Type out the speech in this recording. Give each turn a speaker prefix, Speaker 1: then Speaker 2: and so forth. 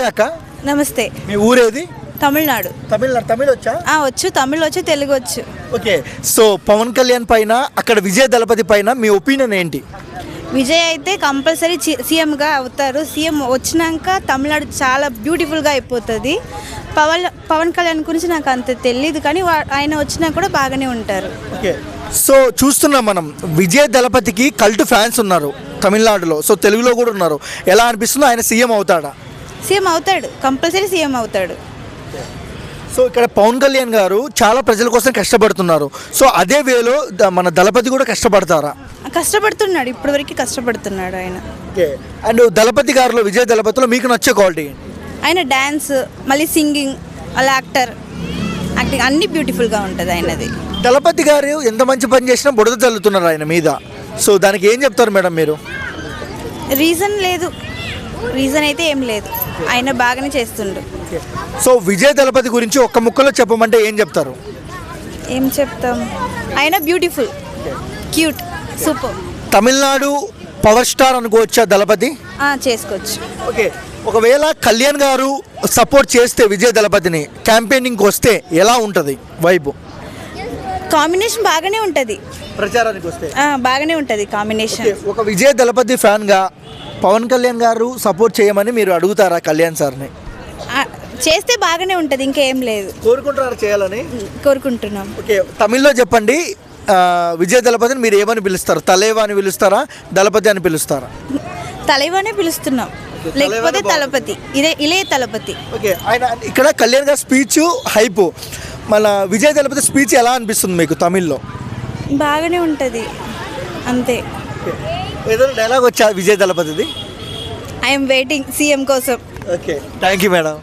Speaker 1: నమస్తే అక్క.
Speaker 2: నమస్తే.
Speaker 1: మీ ఊరేది?
Speaker 2: తమిళనాడు.
Speaker 1: తమిళనాడు తమిళ వచ్చా
Speaker 2: ఆ, వచ్చు. తమిళ్ వచ్చు తెలుగు వచ్చు
Speaker 1: ఓకే. సో పవన్ కళ్యాణ్ పైన అక్కడ విజయ్ దళపతి పైన మీ ఒపీనియన్ ఏంటి?
Speaker 2: విజయ్ అయితే కంపల్సరీ సీఎంగా అవుతారు. సీఎం వచ్చినాక తమిళనాడు చాలా బ్యూటిఫుల్గా అయిపోతుంది. పవన్ పవన్ కళ్యాణ్ గురించి నాకు అంత తెలియదు కానీ ఆయన వచ్చినా కూడా బాగానే ఉంటారు.
Speaker 1: ఓకే. సో చూస్తున్నాం మనం. విజయ్ దళపతికి కల్ట్ ఫ్యాన్స్ ఉన్నారు తమిళనాడులో. సో తెలుగులో కూడా ఉన్నారు. ఎలా అనిపిస్తుందో ఆయన సీఎం అవుతాడా?
Speaker 2: సీఎం అవుతాడు కంపల్సరీ సీఎం అవుతాడు.
Speaker 1: సో ఇక్కడ పవన్ కళ్యాణ్ గారు చాలా ప్రజల కోసం కష్టపడుతున్నారు. సో అదే వేలో ద- మన దళపతి కూడా కష్టపడతారా?
Speaker 2: కష్టపడుతున్నాడు ఇప్పటివరకు కష్టపడుతున్నాడు ఆయన.
Speaker 1: ఓకే. అండ్ దళపతి గారిలో విజయ్ దళపతిలో మీకు నచ్చే క్వాలిటీ
Speaker 2: ఆయన డ్యాన్స్ మళ్ళీ సింగింగ్ వాళ్ళ యాక్టర్ యాక్టింగ్ అన్నీ బ్యూటిఫుల్గా ఉంటుంది ఆయనది.
Speaker 1: దళపతి గారు ఎంత మంచి పని చేసినా బుడద చల్లుతున్నారు ఆయన మీద. సో దానికి ఏం చెప్తారు మేడం మీరు?
Speaker 2: రీజన్ లేదు. రీజన్ అయితే ఏం లేదు. ఆయన బాగానే చేస్తుండు.
Speaker 1: సో విజయ్ దళపతి గురించి ఒక్క ముక్కలో చెప్పమంటే ఏం చెప్తారు?
Speaker 2: ఏం చెప్తాం? ఆయన beautiful. Cute. Super.
Speaker 1: Tamil Nadu power star అనుకోవచ్చా దళపతి?
Speaker 2: చేసుకోవచ్చు.
Speaker 1: ఓకే. ఒకవేళ కళ్యాణ్ గారు సపోర్ట్ చేస్తే విజయ్ దళపతిని క్యాంపెయినింగ్కి వస్తే ఎలా ఉంటుంది వైబు?
Speaker 2: కాంబినేషన్ బాగానే ఉంటుంది.
Speaker 1: ప్రచారానికి వస్తే.
Speaker 2: బాగానే ఉంటుంది కాంబినేషన్
Speaker 1: ఒక విజయ్ దళపతి ఫ్యాన్గా పవన్ కళ్యాణ్ గారు సపోర్ట్ చేయమని మీరు అడుగుతారా కళ్యాణ్ సార్ని?
Speaker 2: చేస్తే బాగానే ఉంటుంది ఇంకా లేదు.
Speaker 1: కోరుకుంటారా చేయాలని?
Speaker 2: కోరుకుంటున్నాం.
Speaker 1: ఓకే తమిళ్ళో చెప్పండి. విజయ్ దళపతిని మీరు ఏమని పిలుస్తారు? తలేవా అని పిలుస్తారా? దళపతి అని పిలుస్తారా?
Speaker 2: తలైవానే పిలుస్తున్నాం. లేకపోతే తలపతి. ఇదే ఇలే తలపతి.
Speaker 1: ఓకే ఆయన ఇక్కడ కళ్యాణ్ గారి స్పీచ్ హైప్. మన విజయ్ దళపతి స్పీచ్ ఎలా అనిపిస్తుంది మీకు తమిళ్ళో?
Speaker 2: బాగానే ఉంటుంది. అంతే.
Speaker 1: ఏదైనా డైలాగ్ వచ్చా విజయ్ దళపతిది?
Speaker 2: ఐఎమ్ వెయిటింగ్ సీఎం కోసం.
Speaker 1: Okay thank you madam